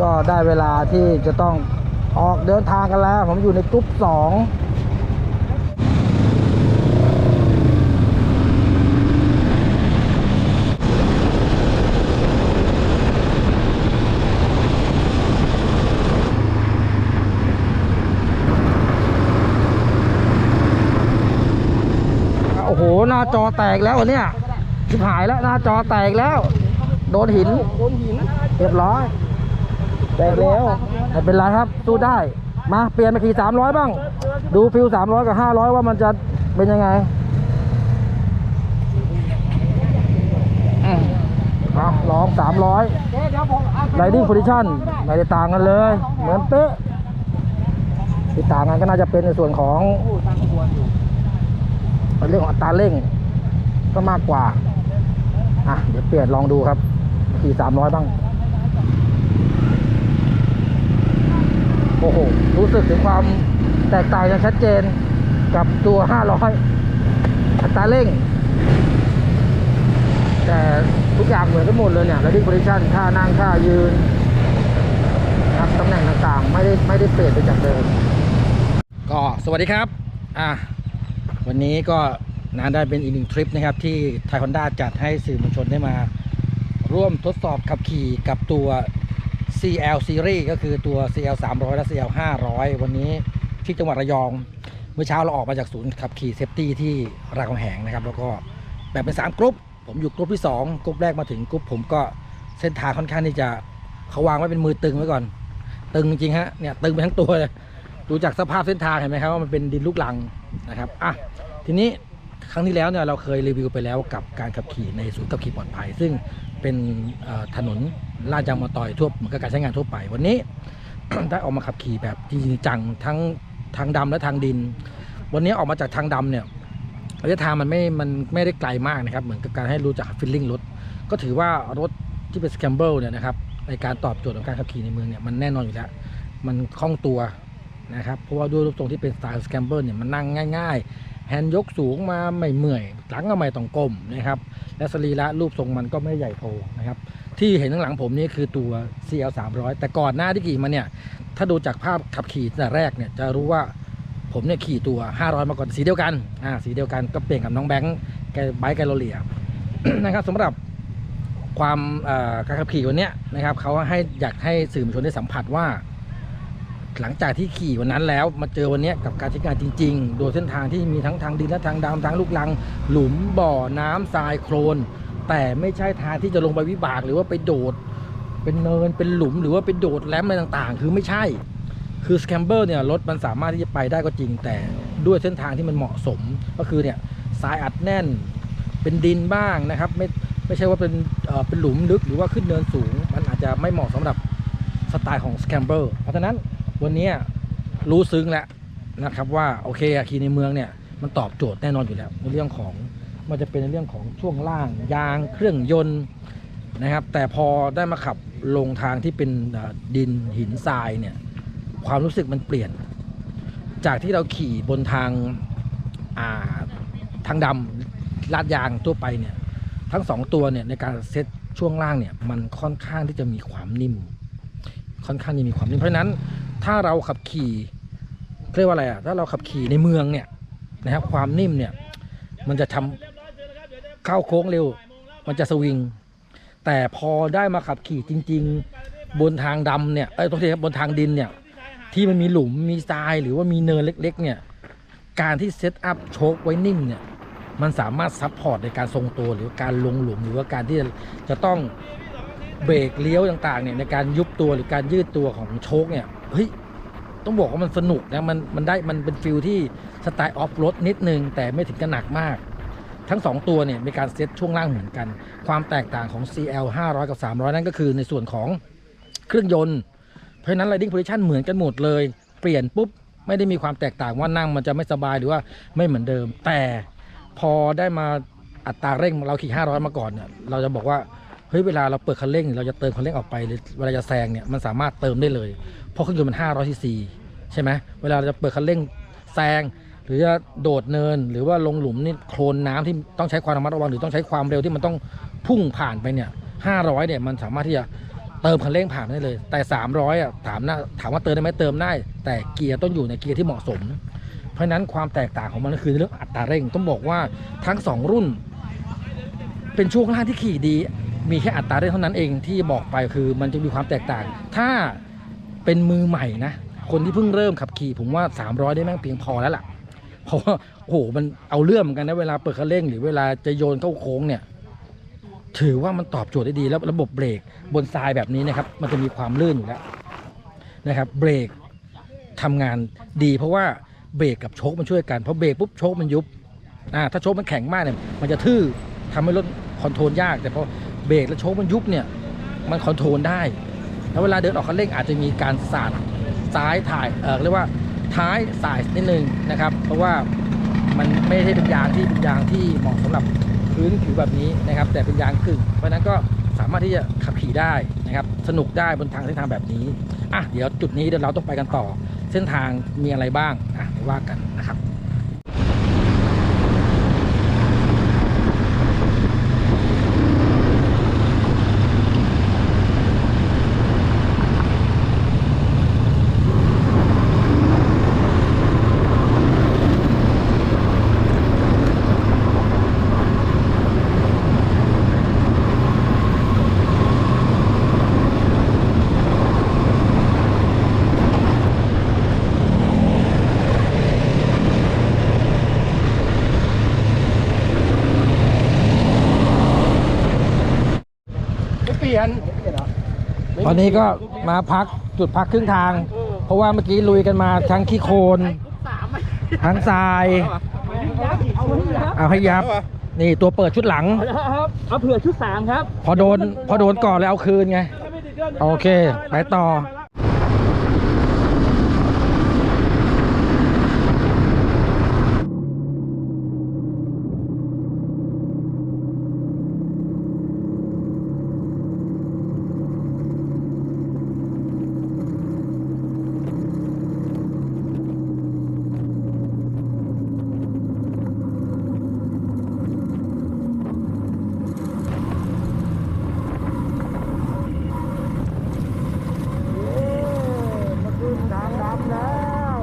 ก็ได้เวลาที่จะต้องออกเดินทางกันแล้ว ผมอยู่ในกรุ๊ปสองโอ้โห หน้าจอแตกแล้วเนี่ยชิบหายแล้ว หน้าจอแตกแล้ว โดนหิน โดนหิน เรียบร้อย แตกแล้วไม่เป็นไรครับสู้ได้ มาเปลี่ยนมาขี่สามร้อยบ้าง ดูฟิวสามร้อยกับห้าร้อยว่ามันจะเป็นยังไงอืมเอาลองสามร้อยไ i ดิ้งโพซิชันไม่ได้ต่างกันเลย เหมือนเป๊ะที่ต่างกันก็น่าจะเป็นในส่วนของเรื่องของอัตราเร่ง ก็มากกว่า อะ เดี๋ยวเปลี่ยนลองดูครับขี่สามร้อยบ้าง โอ้โห รู้สึกถึงความแตกต่างอย่างชัดเจนกับตัว 500 อัตราเร่ง แต่ทุกอย่างเหมือนกันหมดเลยเนี่ย riding position ท่านั่งท่ายืนนะครับตำแหน่งต่างๆ ไม่ได้ไม่ได้เปลี่ยนไปจากเดิม ก็สวัสดีครับ อะวันนี้ก็นานได้เป็นอีกหนึ่งทริปนะครับ ที่ไทยฮอนด้าจัดให้สื่อมวลชนได้มา ร่วมทดสอบขับขี่กับตัว CL Series ก็คือตัว CL 300 และ CL 500 วันนี้ที่จังหวัดระยอง เมื่อเช้าเราออกมาจากศูนย์ขับขี่เซฟตี้ที่รามคำแหงนะครับ แล้วก็แบ่งเป็น 3กรุ๊ปผมอยู่กรุ๊ปที่ 2กรุ๊ปแรกมาถึงกรุ๊ปผมก็เส้นทางค่อนข้างที่จะเขาวางไว้เป็นมือตึงไว้ก่อน ตึงจริงฮะเนี่ยตึงไปทั้งตัวเลยดูจากสภาพเส้นทางเห็นไหมครับว่ามันเป็นดินลูกลังนะครับอะทีนี้ ครั้งที่แล้วเนี่ยเราเคยรีวิวไปแล้วกับการขับขี่ในศูนย์ขับขี่ปลอดภัย ซึ่งเป็นถนนลาดยางมะตอยทั่วเหมือนกับการใช้งานทั่วไป วันนี้ได้ออกมาขับขี่แบบจริงจังทั้งทางดำและทางดิน วันนี้ออกมาจากทางดำเนี่ยระยะทางมันไม่มันไม่ได้ไกลมากนะครับ เหมือนกับการให้รู้จักฟิลลิ่งรถ ก็ถือว่ารถที่เป็นสแคมเบิลเนี่ยนะครับในการตอบโจทย์ของการขับขี่ในเมืองเนี่ยมันแน่นอนอยู่แล้ว มันคล่องตัวนะครับ เพราะว่าด้วยรูปทรงที่เป็นสไตล์สแคมเบิลเนี่ยมันนั่งง่าย ๆ แฮนด์ยกสูงมาไม่เมื่อย หลังก็ไม่ต้องก้มนะครับ และสรีระรูปทรงมันก็ไม่ใหญ่โตนะครับ ที่เห็นข้างหลังผมนี่คือตัว CL 300แต่ก่อนหน้าที่ขี่มาเนี่ย ถ้าดูจากภาพขับขี่ตั้งแต่แรกเนี่ยจะรู้ว่าผมเนี่ยขี่ตัว 500 มาก่อนสีเดียวกัน อ่า สีเดียวกันก็เปลี่ยนกับน้องแบงค์แกไบค์แกโรเลียนะครับสำหรับความการขับขี่วันนี้นะครับเขาให้อยากให้สื่อมวลชนได้สัมผัสว่า หลังจากที่ขี่วันนั้นแล้วมาเจอวันนี้กับการใช้งานจริง ๆ โดยเส้นทางที่มีทั้งทางดินและทางดำทางลูกลัง หลุมบ่อน้ำทรายโคลน แต่ไม่ใช่ทางที่จะลงไปวิบากหรือว่าไปโดด เป็นเนินเป็นหลุมหรือว่าไปโดดแลมอะไรต่างๆ คือไม่ใช่ คือสแคมเบอร์เนี่ยรถมันสามารถที่จะไปได้ก็จริง แต่ด้วยเส้นทางที่มันเหมาะสมก็คือเนี่ยทรายอัดแน่นเป็นดินบ้างนะครับไม่ไม่ใช่ว่าเป็นเป็นหลุมลึกหรือว่าขึ้นเนินสูง มันอาจจะไม่เหมาะสำหรับสไตล์ของสแคมเบอร์เพราะฉะนั้น วันนี้รู้ซึ้งแล้วนะครับว่าโอเคอะขี่ในเมืองเนี่ยมันตอบโจทย์แน่นอนอยู่แล้วในเรื่องของมันจะเป็นในเรื่องของช่วงล่างยางเครื่องยนต์นะครับ แต่พอได้มาขับลงทางที่เป็นดินหินทรายเนี่ยความรู้สึกมันเปลี่ยน จากที่เราขี่บนทางาทางดำลาดยางทั่วไปเนี่ยทั้งสองตัวเนี่ยในการเซตช่วงล่างเนี่ยมันค่อนข้างที่จะมีความนิ่ม ค่อนข้างที่มีความนิ่มเพราะฉะนั้น ถ้าเราขับขี่เรียกว่าอะไรอะถ้าเราขับขี่ในเมืองเนี่ยนะครับความนิ่มเนี่ยมันจะทำเข้าโค้งเร็ว มันจะสวิง แต่พอได้มาขับขี่จริง ๆ บนทางดำเนี่ยเอ้ยโทษทีครับบนทางดินเนี่ยที่มันมีหลุมมีทรายหรือว่ามีเนินเล็ก ๆ เนี่ยการที่เซตอัพโชคไว้นิ่มเนี่ยมันสามารถซับพอร์ตในการทรงตัวหรือการลงหลุมหรือว่าการที่จะต้อง เบรกเลี้ยวต่างๆเนี่ยในการยุบตัวหรือการยืดตัวของโชคเนี่ยเฮ้ยต้องบอกว่ามันสนุกนะมันมันได้มันเป็นฟิลที่สไตล์ออฟโรดนิดนึง แต่ไม่ถึงกับหนักมาก ทั้ง 2 ตัวเนี่ยมีการเซตช่วงล่างเหมือนกัน ความแตกต่างของ CL 500 กับ 300 นั่นก็คือในส่วนของเครื่องยนต์ เพราะฉะนั้น riding position เหมือนกันหมดเลย เปลี่ยนปุ๊บ ไม่ได้มีความแตกต่างว่านั่งมันจะไม่สบายหรือว่าไม่เหมือนเดิม แต่พอได้มาอัตราเร่งเราขี่ 500 มาก่อนเนี่ยเราจะบอกว่า เฮ้ยเวลาเราเปิดคันเร่ง เราจะเติมคันเร่งออกไปหรือเวลาจะแซงเนี่ยมันสามารถเติมได้เลย เพราะเครื่องยนต์มัน500ซีซีใช่ไหมเวลาเราจะเปิดคันเร่งแซงหรือจะโดดเนิน หรือว่าลงหลุมนี่โคลนน้ำที่ต้องใช้ความระมัดระวังหรือต้องใช้ความเร็วที่มันต้องพุ่งผ่านไปเนี่ย500เนี่ยมันสามารถที่จะเติมคันเร่งผ่านได้เลย แต่ 300อะถามนะถามว่าเติมได้ไหมเติมได้ แต่เกียร์ต้องอยู่ในเกียร์ที่เหมาะสม เพราะฉะนั้นความแตกต่างของมันก็คือเรื่องอัตราเร่งต้องบอกว่าทั้ง 2 รุ่น เป็นช่วงล่างที่ขี่ดี มีแค่อัตราเร่งเท่านั้นเองที่บอกไปคือมันจะมีความแตกต่าง ถ้าเป็นมือใหม่นะ คนที่เพิ่งเริ่มขับขี่ผมว่า 300 ได้แม่งเพียงพอแล้วล่ะ เพราะว่าโอ้โหมันเอาเรื่องเหมือนกันนะเวลาเปิดคันเร่ง หรือเวลาจะโยนเข้าโค้งเนี่ย ถือว่ามันตอบโจทย์ได้ดีแล้วระบบเบรกบนทรายแบบนี้นะครับ มันจะมีความลื่นอยู่แล้วนะครับ เบรกทำงานดีเพราะว่าเบรกกับโชคมันช่วยกัน เพราะเบรกปุ๊บโชคมันยุบอ่าถ้าโชคมันแข็งมากเนี่ยมันจะทื่อทำให้รถคอนโทรลยาก แต่พอ เบรกแล้วโชคมันยุบเนี่ย มันคอนโทรลได้ แล้วเวลาเดินออกคันเร่งอาจจะมีการสาดซ้ายถ่ายเออเรียกว่าท้ายสายนิดนึงนะครับ เพราะว่ามันไม่ใช่เป็นยางที่เป็นยางที่เหมาะสำหรับพื้นผิวแบบนี้นะครับ แต่เป็นยางกึ่ง เพราะฉะนั้นก็สามารถที่จะขับขี่ได้นะครับ สนุกได้บนทางเส้นทางแบบนี้อะเดี๋ยวจุดนี้เดี๋ยวเราต้องไปกันต่อ เส้นทางมีอะไรบ้างอะว่ากันนะครับ ไม่เปลี่ยน ต อนนี้ก็มาพักจุดพักครึ่งทาง เพราะว่าเมื่อกี้ลุยกันมาทั้งขี้โคลนทั้งทรายเอาให้ยับนี่ตัวเปิดชุดหลังครับเอาเผื่อชุดสามครับ พอโดนพอโดนก่อนแล้วเอาคืนไง โอเค ไปต่อ มาขึ้นทางดำแล้ว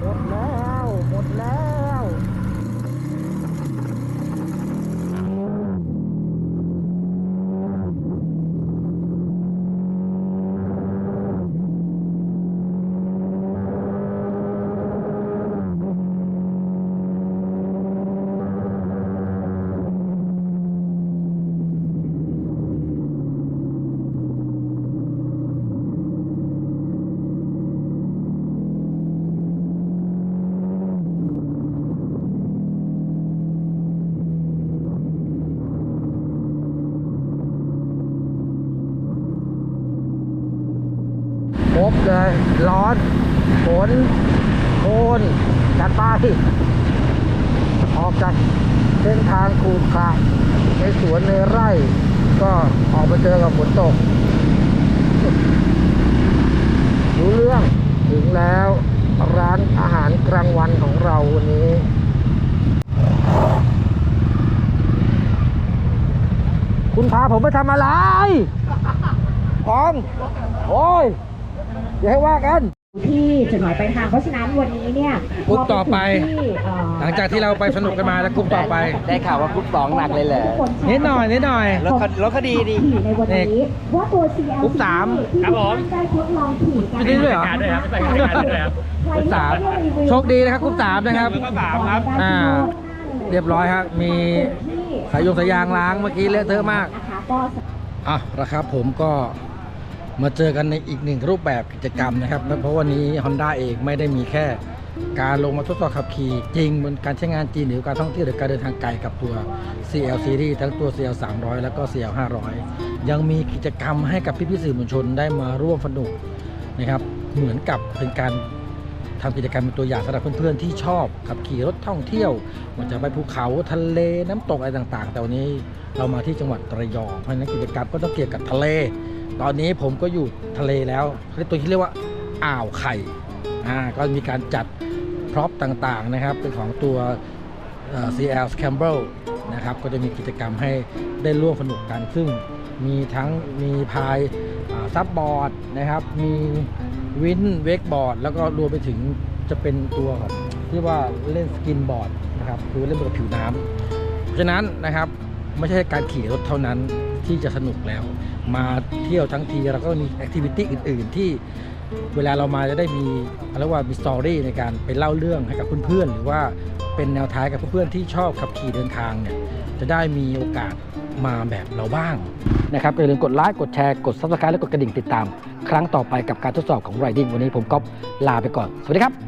หมดแล้ว หมดแล้ว ครบเลย ร้อนฝนโคนจัดไปออกจากเส้นทางขูดขาดในสวนในไร่ ก็ออกมาเจอกับฝนตก รู้เรื่องถึงแล้วร้านอาหารกลางวันของเราวันนี้คุณพาผมไปทำอะไรพองโอ้ย เดี๋ยวให้ว่ากัน ที่จุดหมายปลายทางเพราะฉะนั้นวันนี้เนี่ยกรุ๊ปต่อไปพอถึงที่เอ่อหลังจากที่เราไปสนุกกันมาแล้วกลุ่มต่อไป ได้ข่าวว่ากรุ๊ปสองหนักเลยเหรอ ทุกคนใช้นิดหน่อยนิดหน่อย รถครถคดีดี ขี่ในวันนี้ว่าตัว CL กรุ๊ปสามที่ครับผม ได้ทดลองขี่กันไม่ได้ด้วยเหรอด้วยครับใส่การด้วยครับใครกรุ๊ปสามที่ได้รีวิวโชคดีนะครับกรุ๊ปสามนะครับ กรุ๊ปสามครับ อ่า เรียบร้อยครับ มีสายยงสายยางล้างเมื่อกี้เลอะเทอะมาก นะคะก็ อะนะครับผมก็ มาเจอกันในอีกหนึ่งรูปแบบกิจกรรมนะครับ เพราะวันนี้ Honda เองไม่ได้มีแค่ การลงมาทดสอบขับขี่จริงบนการใช้งานจริงหรือการท่องเที่ยวหรือการเดินทางไกลกับตัว CL Series ทั้งตัว CL 300 แล้วก็ CL 500 ยังมีกิจกรรมให้กับพี่ๆสื่อมวลชนได้มาร่วมสนุกนะครับเหมือนกับเป็นการทำกิจกรรมเป็นตัวอย่างสำหรับเพื่อนๆที่ชอบขับขี่รถท่องเที่ยวมันจะไปภูเขาทะเลน้ำตกอะไรต่างๆ แต่วันนี้เรามาที่จังหวัดระยองเพราะฉะนั้นกิจกรรมก็ต้องเกี่ยวกับทะเล ตอนนี้ผมก็อยู่ทะเลแล้วเรียกตัวที่เรียกว่าอ่าวไข่อ่าก็มีการจัดพร็อพต่างๆนะครับ เป็นของตัว CL Scramble นะครับ ก็จะมีกิจกรรมให้ได้ร่วมสนุกกัน ซึ่งมีทั้งมีพายซับบอร์ดนะครับ มีวินเวกบอร์ด แล้วก็รวมไปถึงจะเป็นตัวของที่ว่าเล่นสกินบอร์ดนะครับ คือเล่นบนผิวน้ำเพราะฉะนั้นนะครับ ไม่ใช่การขี่รถเท่านั้นที่จะสนุกแล้ว มาเที่ยวทั้งทีเราก็มีแอคทิวิตี้อื่น ๆ ที่เวลาเรามาจะได้มีเรียกว่ามีสตอรี่ในการไปเล่าเรื่องให้กับเพื่อนๆหรือว่าเป็นแนวท้างกับเพื่อนๆที่ชอบขับขี่เดินทางเนี่ยจะได้มีโอกาสมาแบบเราบ้างนะครับอย่าลืมกดไลค์กดแชร์กด subscribe และกดกระดิ่งติดตาม ครั้งต่อไปกับการทดสอบของ Riding วันนี้ผมก๊อฟลาไปก่อน สวัสดีครับ